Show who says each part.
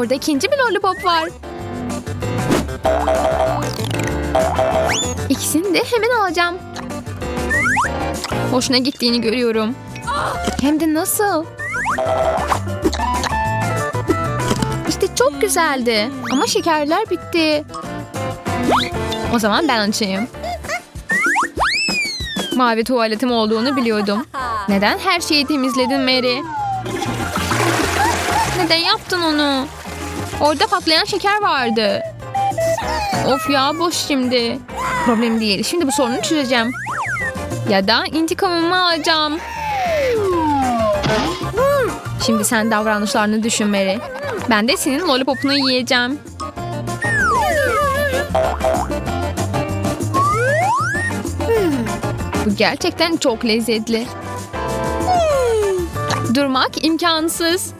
Speaker 1: Orada ikinci bir lollipop var. İkisini de hemen alacağım. Hoşuna gittiğini görüyorum. Hem de nasıl? İşte çok güzeldi. Ama şekerler bitti. O zaman ben açayım. Mavi tuvaletim olduğunu biliyordum. Neden her şeyi temizledin Mary? Neden yaptın onu? Orada patlayan şeker vardı. Of ya boş şimdi. Problem değil. Şimdi bu sorunu çözeceğim. Ya da intikamımı alacağım. Şimdi sen davranışlarını düşün Mary. Ben de senin lollipopunu yiyeceğim. Bu gerçekten çok lezzetli. Durmak imkansız.